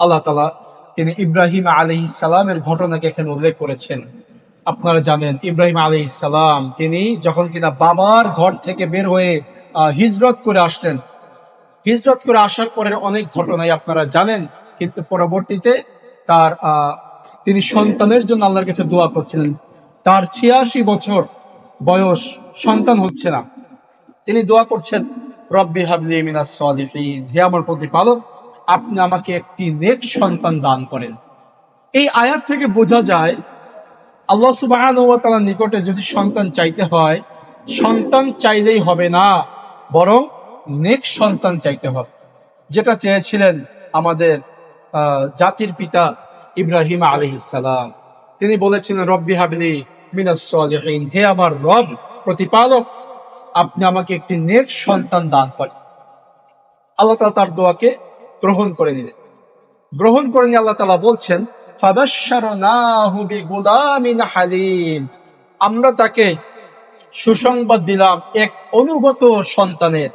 আল্লাহ তালা তিনি ইব্রাহিম আলী সালামের ঘটনাকে এখানে উল্লেখ করেছেন। আপনারা জানেন, ইব্রাহিম আলী সালাম তিনি যখন কিনা বাবার ঘর থেকে বের হয়ে হিজরত করে আসলেন। হিজরত করে আসার পরের অনেক ঘটনাই আপনারা জানেন, কিন্তু পরবর্তীতে তার তিনি সন্তানের জন্য আল্লাহর কাছে দোয়া করছিলেন। তার ছিয়াশি বছর বয়স সন্তান হচ্ছে না। তিনি দোয়া করছেন, রব্বি হাবলি মিনাস সালিহিন। হে আমার প্রতিপালক আপনি আমাকে একটি নেক সন্তান দান করেন। এই আয়াত থেকে বোঝা যায়, আল্লাহ ওয়া নিকটে যদি সন্তান চাইতে হয়, সন্তান চাইলেই হবে না, বরং নেক সন্তান চাইতে হবে। যেটা চেয়েছিলেন আমাদের জাতির পিতা ইব্রাহিম আলাইহিস সালাম। তিনি বলেছিলেন, রব্বি হাবলি মিনাস সালিহিন। হে আমার রব, প্রতিপালক, আপনি আমাকে একটি নেক সন্তান দান করেন। আল্লাহ তার দোয়াকে গ্রহণ করে নিলেন। গ্রহণ করে নিয়ে আল্লাহ তালা বলছেন আমরা তাকে সুসংবাদ দিলাম এক অনুগত সন্তানের।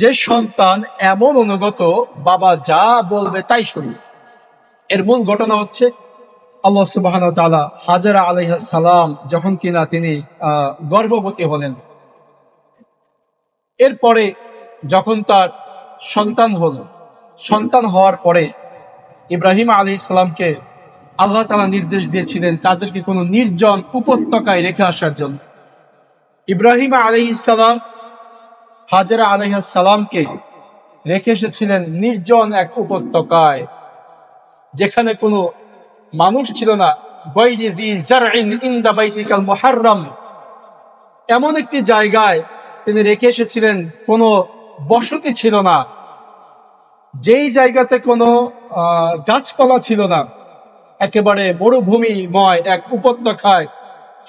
যে সন্তান এমন অনুগত, বাবা যা বলবে তাই শুনি। এর মূল ঘটনা হচ্ছে, আল্লাহ সুবাহ হাজারা আলাইহিস সালাম যখন কিনা তিনি গর্ভবতী হলেন। এরপরে যখন তার সন্তান হলো সন্তান হওয়ার পরে ইব্রাহিম আলী ইসলামকে আল্লাহ তালা নির্দেশ দিয়েছিলেন তাদেরকে কোনো নির্জন উপত্যকায় রেখে আসার জন্য। ইব্রাহিম আলী ইসলাম হাজারা আলাইসালামকে রেখে এসেছিলেন নির্জন এক উপত্যকায়, যেখানে কোনো মানুষ ছিল না। এমন একটি জায়গায় তিনি রেখে এসেছিলেন, কোনো বসতি ছিল না। যেই জায়গাতে কোনো গাছপালা ছিল না, একেবারে মরুভূমিময় এক উপত্যকায়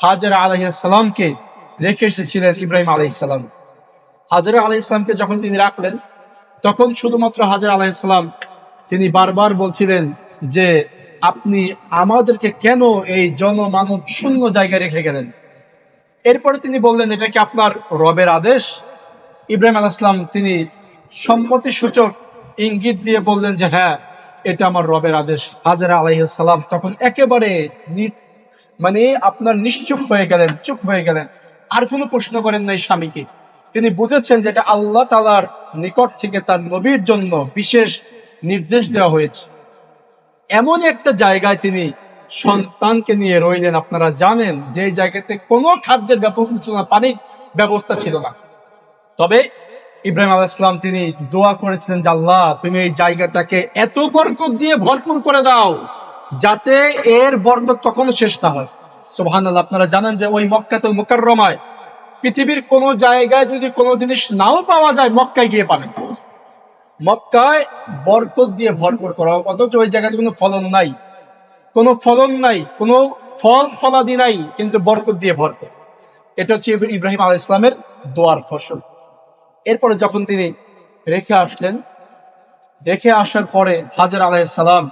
হাজার আলাইসালামকে রেখে এসেছিলেন ইব্রাহিম আলাইসালাম হাজার আলাইসালামকে যখন তিনি রাখলেন, তখন শুধুমাত্র হাজার আলাইসালাম তিনি বারবার বলছিলেন যে, আপনি আমাদেরকে কেন এই জনমানব শূন্য জায়গায় রেখে গেলেন? এরপরে তিনি বললেন, এটা কি আপনার রবের আদেশ? ইব্রাহিম আলাইসলাম তিনি সম্মতি সূচক ইঙ্গিত দিয়ে বললেন যে হ্যাঁ এটা আমার রবের আদেশ। হাজারা আলাইসালাম তখন একেবারে মানে আপনার নিশ্চুপ হয়ে গেলেন, চুপ হয়ে গেলেন। আর কোনো প্রশ্ন করেন নাই স্বামীকে। তিনি বুঝেছেন যে এটা আল্লাহ তালার নিকট থেকে তার নবীর জন্য বিশেষ নির্দেশ দেওয়া হয়েছে। এমন একটা জায়গায় তিনি সন্তানকে নিয়ে রইলেন। আপনারা জানেন যে জায়গাতে কোনো খাদ্যের ব্যবস্থা ছিল না পানির ব্যবস্থা ছিল না। তবে ইব্রাহিম আলাহ ইসলাম তিনি দোয়া করেছিলেন যে, আল্লাহ, তুমি এই জায়গাটাকে এত বরকত দিয়ে ভরপুর করে দাও যাতে এর বরকত কখনো শেষ না হয়। সোহান আপনারা জানেন যে ওই মক্কাতুল মুকাররমায় পৃথিবীর কোন জায়গায় যদি কোনো জিনিস নাও পাওয়া যায়, মক্কায় গিয়ে পাবেন। মক্কায় বরকত দিয়ে ভরপুর করা হোক। অথচ ওই জায়গাতে কোনো ফলন নাই। কোনো ফলন নাই, কোনো ফল ফলাদি নাই, কিন্তু বরকত দিয়ে ভরপুর। এটা হচ্ছে ইব্রাহিম আল ইসলামের দোয়ার ফসল। এরপরে যখন তিনি রেখে আসলেন, রেখে আসার পরে হাজার আলাইসালাম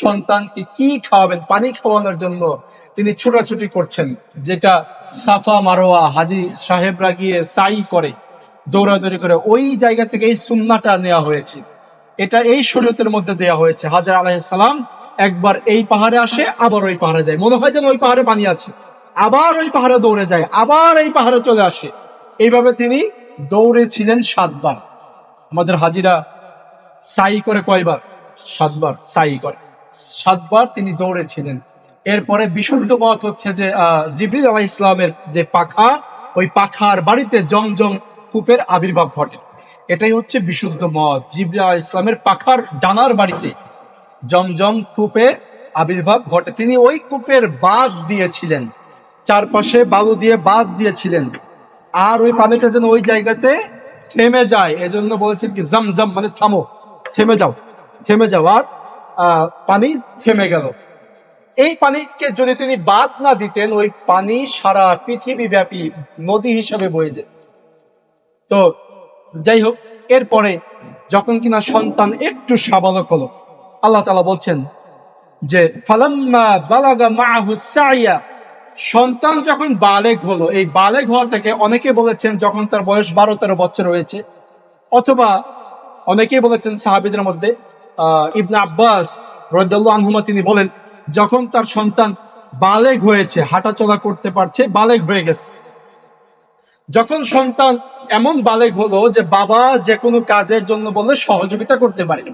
সন্তানকে কি খাওয়াবেন, পানি খাওয়ানোর জন্য তিনি ছোটাছুটি করছেন, যেটা সাফা মারোয়া হাজি সাহেবরা গিয়ে সাই করে, দৌড়াদৌড়ি করে ওই জায়গা থেকে এই সুন্নাটা নেওয়া হয়েছে। এটা এই শরীয়তের মধ্যে দেওয়া হয়েছে। হাজার আলাইসালাম একবার এই পাহাড়ে আসে, আবার ওই পাহাড়ে যায়। মনে হয় যেন ওই পাহাড়ে পানি আছে। আবার ওই পাহাড়ে দৌড়ে যায়, আবার এই পাহাড়ে চলে আসে। এইভাবে তিনি দৌড়েছিলেন সাতবার। আমাদের হাজিরা সাই করে কয়বার? সাতবার সাই করে। সাতবার তিনি দৌড়েছিলেন। এরপরে বিশুদ্ধ মত হচ্ছে যে জিবরিল আলাহ ইসলামের যে পাখা, ওই পাখার বাড়িতে জমজম কূপের আবির্ভাব ঘটে। এটাই হচ্ছে বিশুদ্ধ মত। জিবরিল আলাহ ইসলামের পাখার ডানার বাড়িতে জমজম কূপে আবির্ভাব ঘটে। তিনি ওই কূপের বাঁধ দিয়েছিলেন। চারপাশে বালু দিয়ে বাঁধ দিয়েছিলেন। আর ওই পানিটা যেন ওই জায়গাতে থেমে যায় এজন্য বলেছেন কি জম জম মানে থামো থেমে যাও থেমে যাও আর আহ, পানি থেমে গেল। এই পানিকে যদি তিনি বাদ না দিতেন ওই পানি সারা পৃথিবী ব্যাপী নদী হিসাবে বয়ে যেত তো যাই হোক এরপরে যখন কিনা সন্তান একটু সাবালক হলো আল্লাহ তালা বলছেন যে ফালাম্মা বালাগা মাহু সাইয়া সন্তান যখন বালেগ হলো, এই বালেগ হওয়া থেকে অনেকে বলেছেন যখন তার বয়স বারো তেরো বছর হয়েছে, অথবা অনেকেই বলেছেন সাহাবিদের মধ্যে ইবনে আব্বাস রদাল্লাহ আনহুমা তিনি বলেন, যখন তার সন্তান বালেগ হয়েছে, হাঁটাচলা করতে পারছে, বালেগ হয়ে গেছে। যখন সন্তান এমন বালেগ হলো যে বাবা যে কোনো কাজের জন্য বলে সহযোগিতা করতে পারে।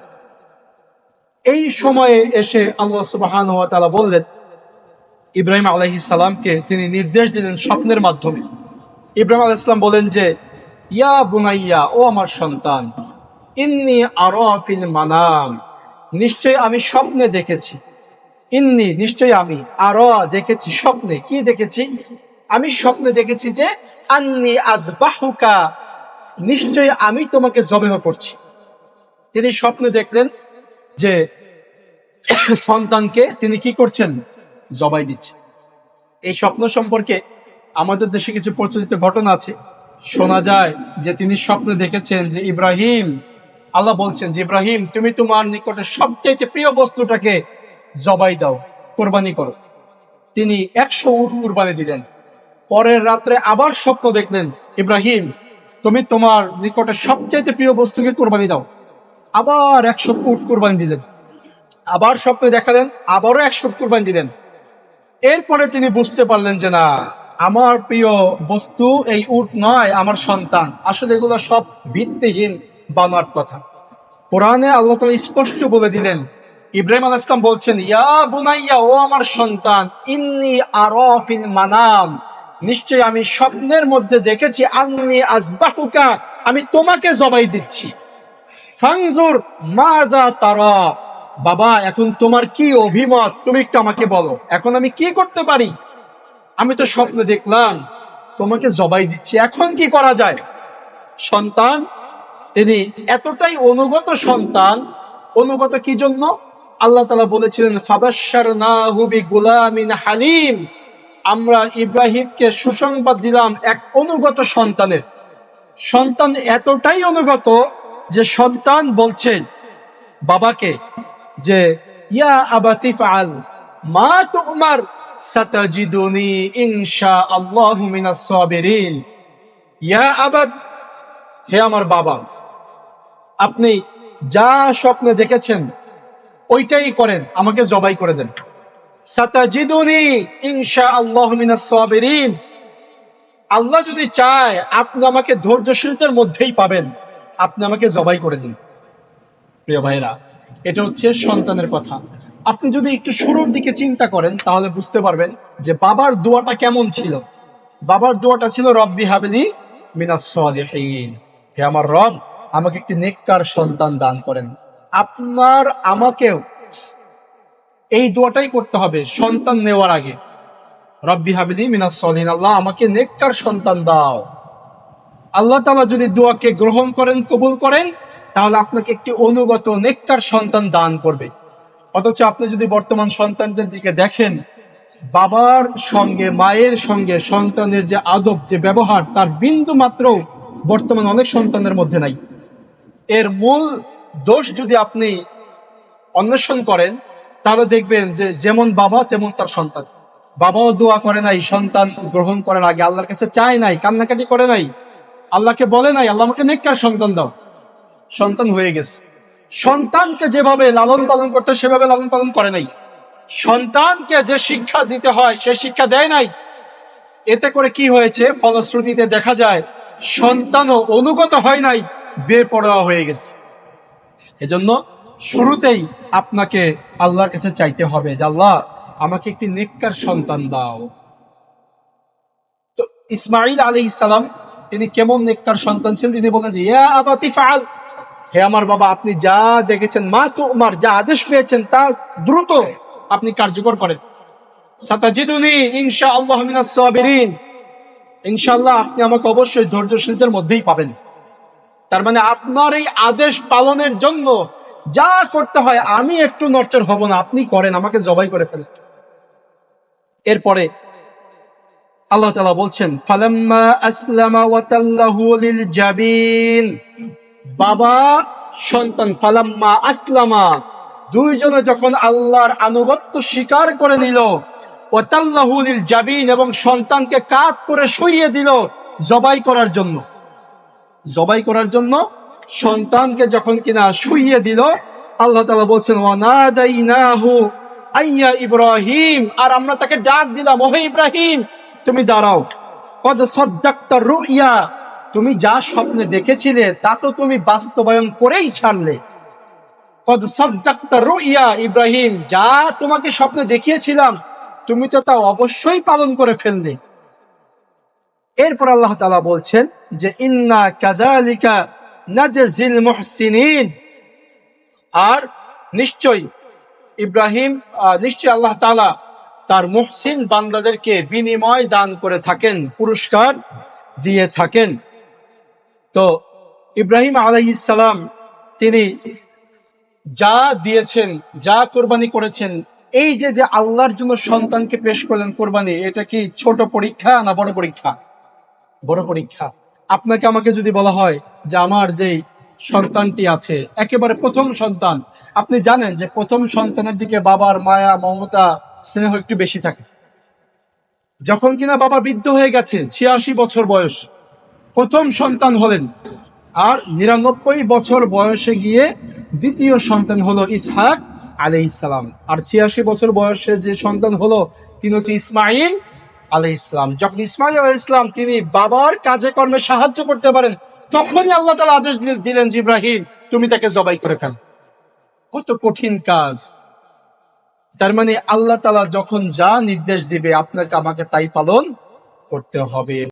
এই সময়ে এসে আল্লাহ তাআলা বললেন ইব্রাহিম আলাইহিস সালামকে তিনি নির্দেশ দিলেন স্বপ্নের মাধ্যমে। ইব্রাহিম আলাইহিস সালাম বলেন যে, ইয়া বুনাইয়া, ও আমার সন্তান, ইন্নি আরা মানাম নিশ্চয় আমি স্বপ্নে দেখেছি। ইন্নি নিশ্চয় আমি আরা দেখেছি স্বপ্নে। কি দেখেছি? আমি স্বপ্নে দেখেছি যে, আন্নি আদবাহুকা নিশ্চয় আমি তোমাকে জবেহ করছি। তিনি স্বপ্নে দেখলেন যে, সন্তানকে তিনি কি করছেন? জবাই দিচ্ছে। এই স্বপ্ন সম্পর্কে আমাদের দেশে কিছু প্রচলিত ঘটনা আছে। শোনা যায় যে তিনি স্বপ্নে দেখেছেন যে ইব্রাহিম, আল্লাহ বলছেন যে ইব্রাহিম, তুমি তোমার নিকটে সবচাইতে প্রিয় বস্তুটাকে জবাই দাও, কোরবানি করো। তিনি একশো উট কোরবানি দিলেন। পরের রাত্রে আবার স্বপ্ন দেখলেন, ইব্রাহিম, তুমি তোমার নিকটে সবচাইতে প্রিয় বস্তুকে কোরবানি দাও। আবার একশো উট কোরবানি দিলেন। আবার স্বপ্নে দেখালেন, আবারও একশো কোরবানি দিলেন। এরপরে তিনি বুঝতে পারলেন যে না, আমার প্রিয় বস্তু এই উট নয়, আমার সন্তান। আসলে এগুলো সব ভিত্তিহীন বানোয়ার কথা। কোরআনে আল্লাহ তালা স্পষ্ট বলে দিলেন, ইব্রাহিম আল ইসলাম বলছেন, ইয়া বুনাইয়া, ও আমার সন্তান, ইন্নি আরফিন মানাম। নিশ্চয় আমি স্বপ্নের মধ্যে দেখেছি, আন্নি আজবাহুকা আমি তোমাকে জবাই দিচ্ছি। ফাংজুর তারা। বাবা, এখন তোমার কি অভিমত? তুমি একটু আমাকে বলো। এখন আমি কি করতে পারি? আমি তো স্বপ্ন দেখলাম, তোমাকে জবাই দিচ্ছি। এখন কি করা যায়? সন্তান, তিনি এতটাই অনুগত সন্তান, অনুগত কি জন্য? আল্লাহ তালা বলেছিলেন ফাবাসার না হুবি গুলামিন হালিম। আমরা ইব্রাহিমকে সুসংবাদ দিলাম এক অনুগত সন্তানের। সন্তান এতটাই অনুগত যে সন্তান বলছেন বাবাকে যে, ইয়া আবাতি ফাল মা তুমার, সাতাজিদুনি ইনশা আল্লাহু মিনাস সাবিরিন। ইয়া আবাদ, হে আমার বাবা, আপনি যা স্বপ্নে দেখেছেন, ওইটাই করেন, আমাকে জবাই করে দেন। সাতাজিদুনি ইনশা আল্লাহু মিনাস সাবিরিন। আল্লাহ যদি চায়, আপনি আমাকে ধৈর্যশীলতার মধ্যেই পাবেন, আপনি আমাকে জবাই করে দিন। প্রিয় ভাইরা এটা হচ্ছে সন্তানের কথা। আপনি যদি একটু শুরুর দিকে চিন্তা করেন, তাহলে বুঝতে পারবেন যে বাবার দোয়াটা কেমন ছিল। বাবার দোয়াটা ছিল, রব্বি হাবেলি মিনাস হে আমার রব, আমাকে একটি নেককার সন্তান দান করেন। আপনার আমাকেও এই দোয়াটাই করতে হবে, সন্তান নেওয়ার আগে। রব্বি হাবিলি মিনাস সলিন আল্লাহ, আমাকে নেককার সন্তান দাও। আল্লাহ তালা যদি দোয়াকে গ্রহণ করেন, কবুল করেন তাহলে আপনাকে একটি অনুগত নেককার সন্তান দান করবে। অথচ আপনি যদি বর্তমান সন্তানদের দিকে দেখেন, বাবার সঙ্গে, মায়ের সঙ্গে সন্তানের যে আদব, যে ব্যবহার, তার বিন্দু মাত্র বর্তমান অনেক সন্তানের মধ্যে নাই। এর মূল দোষ যদি আপনি অন্বেষণ করেন, তাহলে দেখবেন যে যেমন বাবা, তেমন তার সন্তান। বাবাও দোয়া করে নাই, সন্তান গ্রহণ করার আগে আল্লাহর কাছে চায় নাই, কান্নাকাটি করে নাই। আল্লাহকে বলে নাই, আল্লাহ আমাকে নেককার সন্তান দাও। সন্তান হয়ে গেছে। সন্তানকে যেভাবে লালন পালন করতে সেভাবে লালন পালন করে নাই। সন্তানকে যে শিক্ষা দিতে হয়, সে শিক্ষা দেয় নাই। এতে করে কি হয়েছে? ফলশ্রুতিতে দেখা যায়, সন্তানও অনুগত হয় নাই, বেপরোয়া হয়ে গেছে। এজন্য শুরুতেই আপনাকে আল্লাহর কাছে চাইতে হবে যে, আল্লাহ, আমাকে একটি নেককার সন্তান দাও। তো ইসমাইল আলী ইসলাম তিনি কেমন নেককার সন্তান ছিলেন? তিনি বলেন যে, ইয়া আবাতি ফাল হে আমার বাবা, আপনি যা দেখেছেন, মা তো আমার যা আদেশ পেয়েছেন, তা দ্রুত আপনি কার্যকর করেন। সাতাজিদুনি ইনশা আল্লাহ সাবিরিন। ইনশাআল্লাহ আপনি আমাকে অবশ্যই ধৈর্যশীলদের মধ্যেই পাবেন। তার মানে আপনার এই আদেশ পালনের জন্য যা করতে হয়, আমি একটু নরচর হব না, আপনি করেন, আমাকে জবাই করে ফেলেন। এরপরে আল্লাহ তাআলা বলছেন, ফালাম্মা আসলামা ওয়াতাল্লাহু লিল জাবিন। বাবা, সন্তান ফালাম্মা আসলামা। দুইজনে যখন আল্লাহর আনুগত্য স্বীকার করে নিল, ওয়াতাল্লাহু লিল জাবিন এবং সন্তানকে কাত করে শুইয়ে দিল জবাই করার জন্য। জবাই করার জন্য সন্তানকে যখন কিনা শুইয়ে দিল, আল্লাহ তালা বলছেন, ওয়ানাদাইনাহু আইয়া ইব্রাহিম। আর আমরা তাকে ডাক দিলাম, ওহে ইব্রাহিম, তুমি দাঁড়াও। কদ সদ্দাক্তা রুইয়া। তুমি যা স্বপ্নে দেখেছিলে তা তো তুমি বাস্তবায়ন করেই ছাড়লে। ইব্রাহিম যা তোমাকে স্বপ্নে দেখিয়েছিলাম তুমি তো তা অবশ্যই পালন করে ফেললে। এরপর আল্লাহ তালা বলছেন যে ইন্না কাযালিকা নাজজিল মুহসিনিন। আর নিশ্চয়ই ইব্রাহিম আহ, নিশ্চয়ই আল্লাহ তালা তার মুহসিন বান্দাদেরকে বিনিময় দান করে থাকেন পুরস্কার দিয়ে থাকেন। তো ইব্রাহিম আলাইহিস সালাম তিনি যা দিয়েছেন, যা কোরবানি করেছেন, এই যে যে আল্লাহর জন্য সন্তানকে পেশ করলেন কোরবানি, এটা কি ছোট পরীক্ষা না বড় পরীক্ষা? বড় পরীক্ষা। আপনাকে আমাকে যদি বলা হয় যে আমার যে সন্তানটি আছে, একেবারে প্রথম সন্তান, আপনি জানেন যে প্রথম সন্তানের দিকে বাবার মায়া, মমতা, স্নেহ একটু বেশি থাকে। যখন কিনা বাবা বৃদ্ধ হয়ে গেছে, ছিয়াশি বছর বয়স প্রথম সন্তান হলেন। আর নিরানব্বই বছর বয়সে গিয়ে দ্বিতীয় সন্তান হলো ইসহাক আলাই ইসলাম আর ছিয়াশি বছর বয়সে যে সন্তান হলো, তিনি হচ্ছে ইসমাইল আলাই ইসলাম যখন ইসমাইল আলাই ইসলাম তিনি বাবার কাজে কর্মে সাহায্য করতে পারেন, তখনই আল্লাহ তালা আদেশ দিলেন- যে তুমি তাকে জবাই করে ফেল। কত কঠিন কাজ। তার মানে আল্লাহ তালা যখন যা নির্দেশ দিবে, আপনাকে আমাকে তাই পালন করতে হবে।